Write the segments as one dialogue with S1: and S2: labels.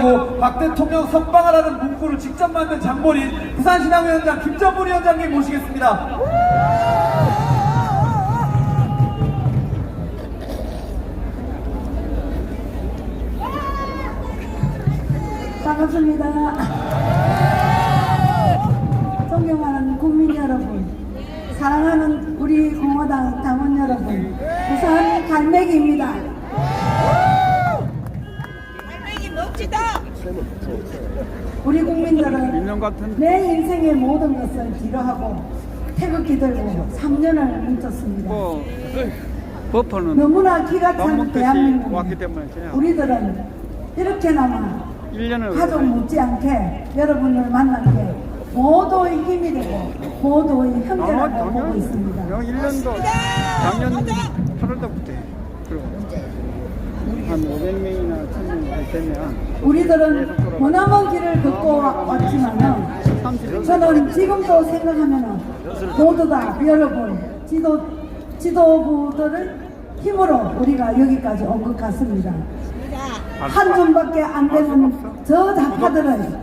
S1: 지키라고 박 대통령 선방하라는 문구를 직접 만든 장본인 부산신앙위원장 김정분 위원장님 모시겠습니다.
S2: 반갑습니다. 존경하는 국민 여러분, 사랑하는 우리 공화당 당원 여러분, 부산 갈매기입니다.
S3: 멋지다.
S2: 우리 국민들은 내 인생의 모든 것을 뒤로하고 태극기 들고 3년을 뭉쳤습니다.
S4: 뭐 버퍼는
S2: 너무나 기가 밥찬 대한민국
S4: 왔기 때문에 그냥
S2: 우리들은 이렇게나마
S4: 1년을
S2: 가족 못지않게 여러분을 만난 게 모두의 힘이 되고 모두의 형제라고 보고 있습니다.
S4: 1년도 작년 8월달부터 그리고 한 500명이나 1000명 되면
S2: 우리들은 머나먼 길을 걷고 왔지만은
S4: 30명
S2: 저는 지금도 생각하면은 모두 다 여러분 지도 지도부들을 힘으로 우리가 여기까지 온 것 같습니다. 한 줌밖에 안 되는 저 좌파들은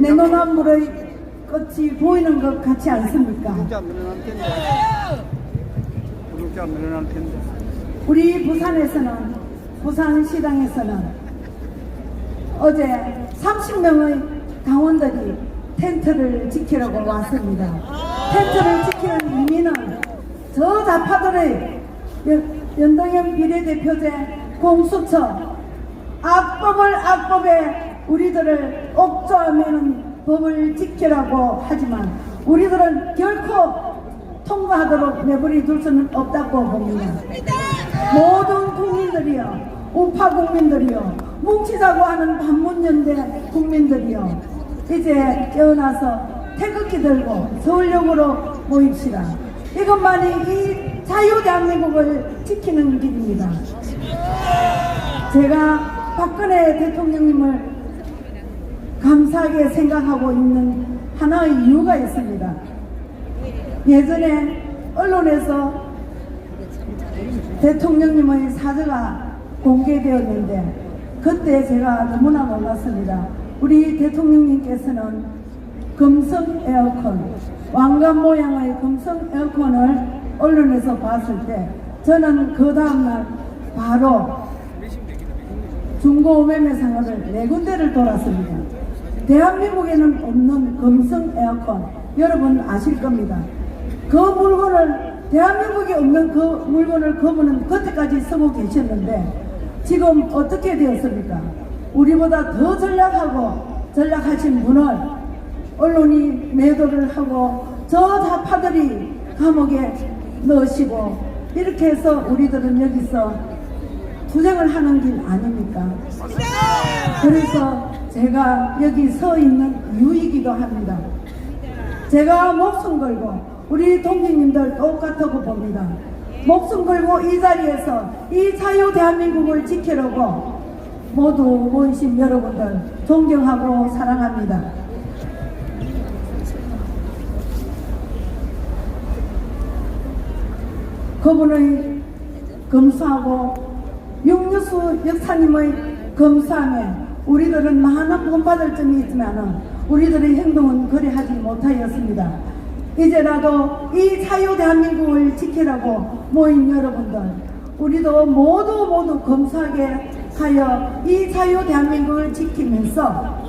S2: 내 눈앞물의 끝이 보이는 것 같지 않습니까? 우리 부산에서는 부산시당에서는 어제 30명의 당원들이 텐트를 지키려고 왔습니다. 텐트를 지키는 의미는 저 좌파들의 연- 연동형 비례대표제 공수처 악법을 악법에 우리들을 옥조하면 법을 지키라고 하지만 우리들은 결코 통과하도록 내버려 둘 수는 없다고 봅니다. 모든 국민 들이요, 우파 국민들이요, 뭉치자고 하는 반문연대 국민들이요, 이제 깨어나서 태극기 들고 서울역으로 모입시다. 이것만이 이 자유 대한민국을 지키는 길입니다. 제가 박근혜 대통령님을 감사하게 생각하고 있는 하나의 이유가 있습니다. 예전에 언론에서 대통령님의 사저가 공개되었는데 그때 제가 너무나 놀랐습니다. 우리 대통령님께서는 금성 에어컨, 왕관 모양의 금성 에어컨을 언론에서 봤을 때 저는 그 다음날 바로 중고 매매상을 네 군데를 돌았습니다. 대한민국에는 없는 금성 에어컨 여러분 아실 겁니다. 그 물건을 대한민국에 없는 그 물건을 그분은 그때까지 쓰고 계셨는데 지금 어떻게 되었습니까? 우리보다 더 전략하고 전략하신 분을 언론이 매도를 하고 저 좌파들이 감옥에 넣으시고 이렇게 해서 우리들은 여기서 투쟁을 하는 길 아닙니까? 그래서 제가 여기 서 있는 이유이기도 합니다. 제가 목숨 걸고 우리 동지님들 똑같다고 봅니다. 목숨 걸고 이 자리에서 이 자유 대한민국을 지키려고 모두 모이신 여러분들 존경하고 사랑합니다. 그분의 검사하고 육류수 역사님의 검사함에 우리들은 많은 본받을 점이 있지만 우리들의 행동은 그리하지 못하였습니다. 이제라도 이 자유 대한민국을 지키라고 모인 여러분들 우리도 모두 모두 검사하게 하여 이 자유 대한민국을 지키면서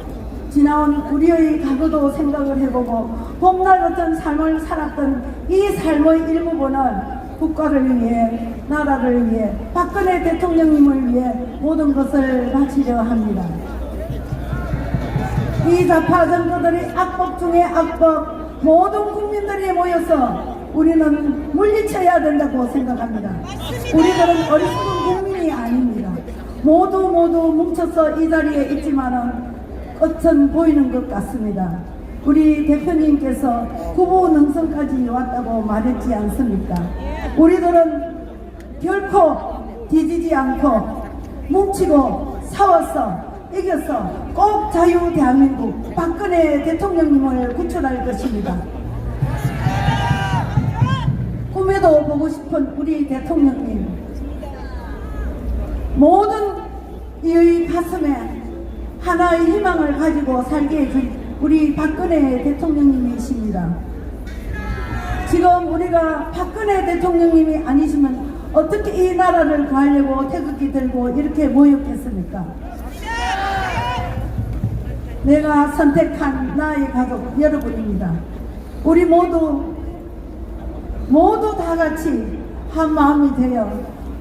S2: 지나온 우리의 과거도 생각을 해보고 봄날 같은 삶을 살았던 이 삶의 일부분을 국가를 위해 나라를 위해 박근혜 대통령님을 위해 모든 것을 바치려 합니다. 이 좌파 정부들의 악법 중에 악법 모든 국민들이 모여서 우리는 물리쳐야 된다고 생각합니다. 우리들은 어리석은 국민이 아닙니다. 모두 모두 뭉쳐서 이 자리에 있지만은 끝은 보이는 것 같습니다. 우리 대표님께서 구보 능선까지 왔다고 말했지 않습니까? 우리들은 결코 뒤지지 않고 뭉치고 싸워서 이겨서 꼭 자유 대한민국 박근혜 대통령님을 구출할 것입니다. 꿈에도 보고 싶은 우리 대통령님 모든 이의 가슴에 하나의 희망을 가지고 살게 해준 우리 박근혜 대통령님이십니다. 지금 우리가 박근혜 대통령님이 아니시면 어떻게 이 나라를 구하려고 태극기 들고 이렇게 모였겠습니까? 내가 선택한 나의 가족 여러분입니다. 우리 모두 모두 다 같이 한 마음이 되어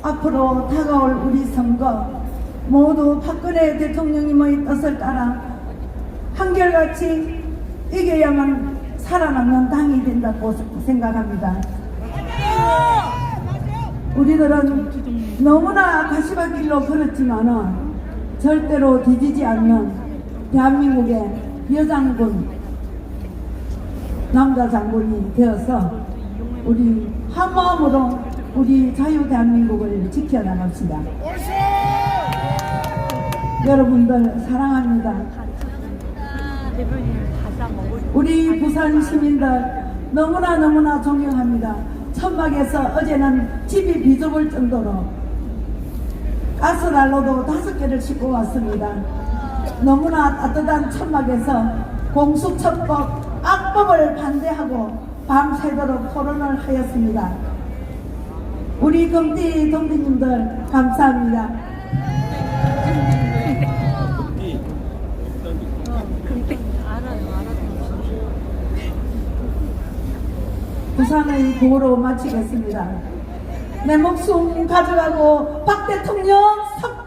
S2: 앞으로 다가올 우리 선거 모두 박근혜 대통령님의 뜻을 따라 한결같이 이겨야만 살아남는 당이 된다고 생각합니다. 우리들은 너무나 가시밭길로 걸었지만은 절대로 뒤지지 않는 대한민국의 여장군 남자 장군이 되어서 우리 한 마음으로 우리 자유 대한민국을 지켜나갑시다. 여러분들 사랑합니다. 우리 부산 시민들 너무나 너무나 존경합니다. 천막에서 어제는 집이 비좁을 정도로 가스난로도 다섯 개를 싣고 왔습니다. 너무나 따뜻한 천막에서 공수처법 악법을 반대하고 밤새도록 토론을 하였습니다. 우리 금띠 동지님들 감사합니다. 부산의 구호로 마치겠습니다. 내 목숨 가져가고 박 대통령 섭